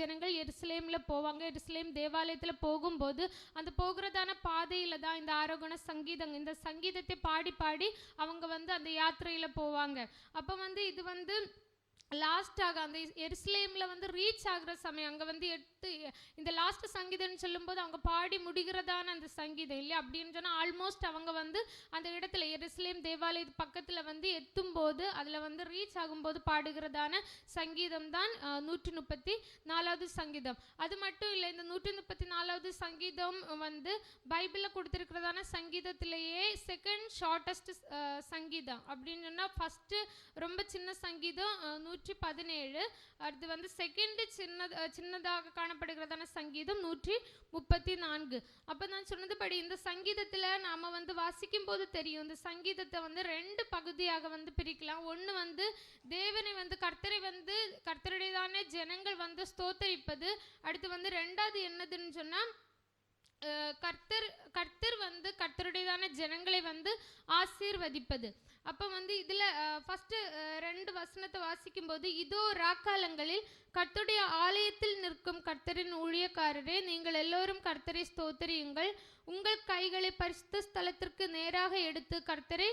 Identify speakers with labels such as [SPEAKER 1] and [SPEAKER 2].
[SPEAKER 1] ஜனங்கள் எருசலேமில் போவாங்க. எருசலேம் தேவாலயத்தில் போகும்போது அந்த போகிறதான பாதையில் தான் இந்த ஆரோகண சங்கீதம் இந்த சங்கீதத்தை பாடி பாடி அவங்க வந்து அந்த யாத்திரையில் போவாங்க. அப்போ வந்து இது வந்து லாஸ்டாக அந்த எருசலேமில் வந்து ரீச் ஆகுற சமயம் அங்கே வந்து எடுத்து இந்த லாஸ்ட் சங்கீதம்னு சொல்லும்போது அவங்க பாடி முடிகிறதான அந்த சங்கீதம் இல்லையா? அப்படின்னு சொன்னால் ஆல்மோஸ்ட் அவங்க வந்து அந்த இடத்துல எருசலேம் தேவாலய பக்கத்தில் வந்து எத்தும்போது அதில் வந்து ரீச் ஆகும்போது பாடுகிறதான சங்கீதம் தான் நூற்றி முப்பத்தி நாலாவது சங்கீதம். அது மட்டும் இல்லை இந்த நூற்றி முப்பத்தி நாலாவது சங்கீதம் வந்து பைபிளில் கொடுத்துருக்கிறதான சங்கீதத்திலேயே செகண்ட் ஷார்ட்டஸ்ட் சங்கீதம். அப்படின்னு சொன்னால் ஃபஸ்ட்டு ரொம்ப சின்ன சங்கீதம் நூற்றி பதினேழு அடுத்து வந்து செகண்ட் சின்ன சின்னதாக காணப்படுகிறதான சங்கீதம் நூற்றி முப்பத்தி நான்கு அப்போ நான் சொன்னதுபடி இந்த சங்கீதத்தில் நாம் வந்து வாசிக்கும் போது தெரியும். இந்த சங்கீதத்தை வந்து ரெண்டு பகுதியாக வந்து பிரிக்கலாம். ஒன்று வந்து தேவனை வந்து கர்த்தரை வந்து கர்த்தருடையதான ஜனங்கள் வந்து ஸ்தோத்தரிப்பது. அடுத்து வந்து ரெண்டாவது என்னதுன்னு சொன்னால் கர்த்தர் கர்த்தர் வந்து கர்த்தருடையதான ஜனங்களை வந்து ஆசீர்வதிப்பது. அப்போ வந்து இதில் ஃபஸ்ட்டு ரெண்டு வசனத்தை வாசிக்கும்போது இதோ ராக்காலங்களில் கர்த்தருடைய ஆலயத்தில் நிற்கும் கர்த்தரின் ஊழியக்காரரே நீங்கள் எல்லோரும் கர்த்தரை ஸ்தோத்தரியுங்கள். உங்கள் கைகளை பரிசுத்த ஸ்தலத்திற்கு நேராக எடுத்து கர்த்தரை